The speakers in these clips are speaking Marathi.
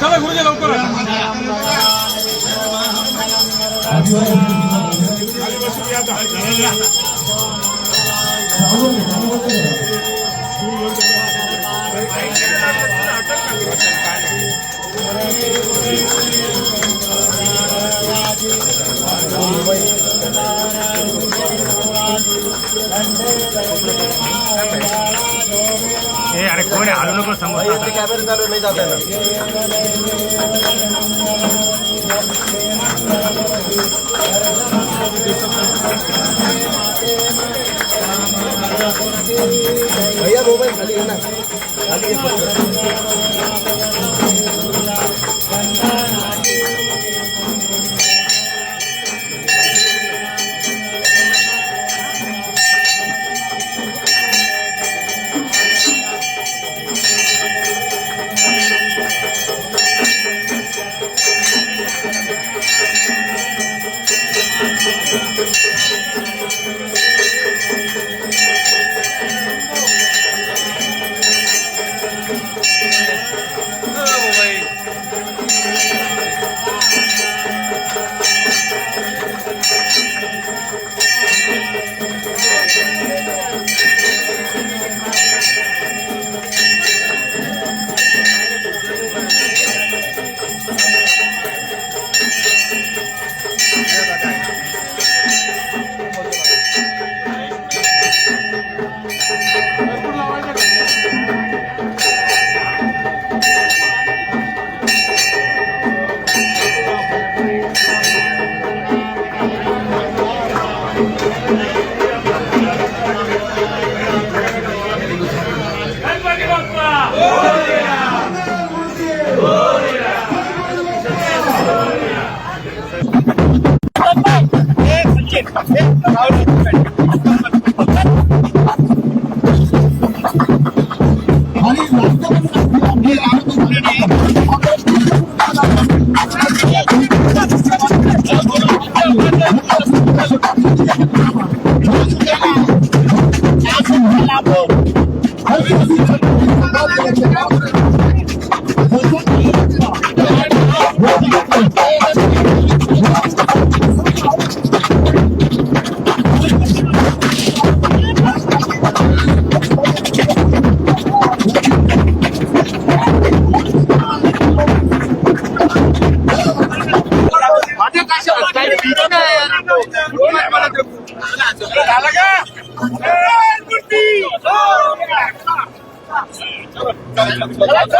चला गुरुजी लवकर ए अरे कोण आहे? नको समोर. चालू नाही जात आहे भैया मोबाईल खाली ना. खाली झालं का गणपती!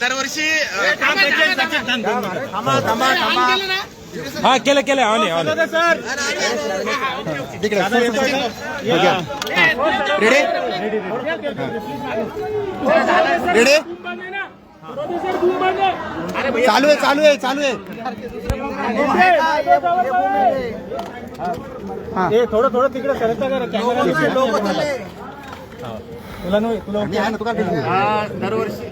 दरवर्षी हा केलं केलं आले आले. रेडी रेडी चालू आहे चालू आहे चालू आहे. थोडं थोडं तिकडे सरकता करा तुला नाही तुला हा, दरवर्षी.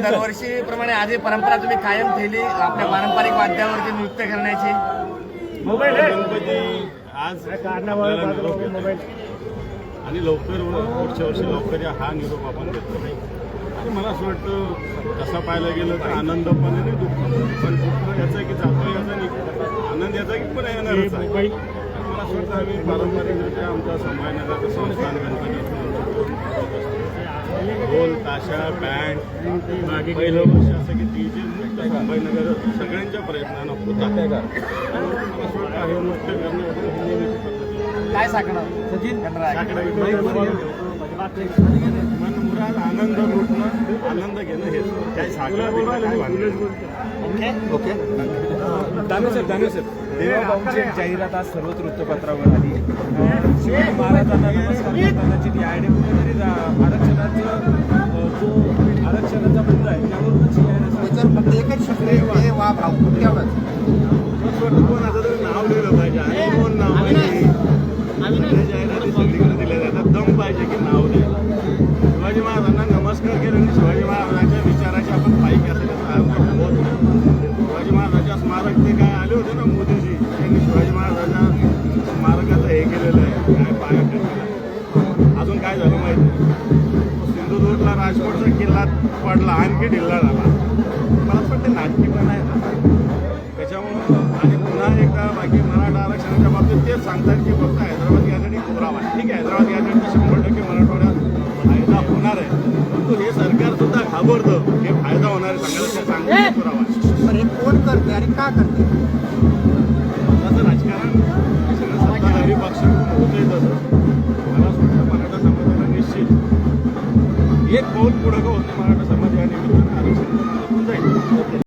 दरवर्षी प्रमाणे आधी परंपरा तुम्ही कायम ठेवली आपल्या पारंपरिक वाद्यावरती नृत्य करण्याची. गणपती आज निरोप येतो. आणि लवकर पुढच्या वर्षी लवकर या हा निरोप आपण देतो मला असं वाटतं तसं पाहायला गेलं तर आनंद पण आणि दुःख पण. पण दुःख याचं आहे की जातो याचा निघतो आनंद याचा की पण येणारच आहे. आणि मला असं वाटतं आम्ही पारंपरिकरित्या आमचा संभाजीनगरचं संस्थान गणपती ढोल ताशा बँड पहिलं वर्ष असं की डीजे मुक्त संभाजीनगर सगळ्यांच्या प्रयत्नानं होत आहे. हे नृत्य करणं. काय सांगणार मन मुराद आनंद लुटणं आनंद घेणं हेच काय बिगडा काय ओके. दानेसर दानेसर देवाभाऊंची जाहिरात आज सर्वच वृत्तपत्रावर आली. शिवाजी महाराजांना नमस्कार करतानाची ती आयडी कुठेतरी जा- आरक्षणाचं जो आरक्षणाचा मुद्दा आहे त्यावरूनच ही जाहिरात त्याच्यावर फक्त एकच आहे, हे वा भाऊ तेवढंच तरी नाव लिहिलं पाहिजे. आणि कोण नाव पाहिजे पाया अजून काय झालं माहिती? सिंधुदुर्गला राजकोटचा किल्ला पडला आणखी ढिल्ला झाला. मला असं वाटतं नाटकी पण आहे. ना त्याच्यामुळं आणि पुन्हा एकदा बाकी मराठा आरक्षणाच्या बाबतीत तेच सांगतात की फक्त हैदराबाद गॅझेट पुरावा ठीक आहे हैदराबाद गॅझेटचा शंभर टक्के मराठवाड्यात फायदा होणार आहे. परंतु हे सरकार सुद्धा घाबरतं. हे फायदा होणार आहे. सांगायला ते सांगतो पुरावा. पण हे कोण करते आणि का करते स्वतःचं राजकारण हे सत्ताधारी पक्षाकडून होतंय तसं मला असं मराठा समाजाला निश्चित. एक पाऊल पुढं का मराठा समाज या निमित्तानं आरक्षण जाईल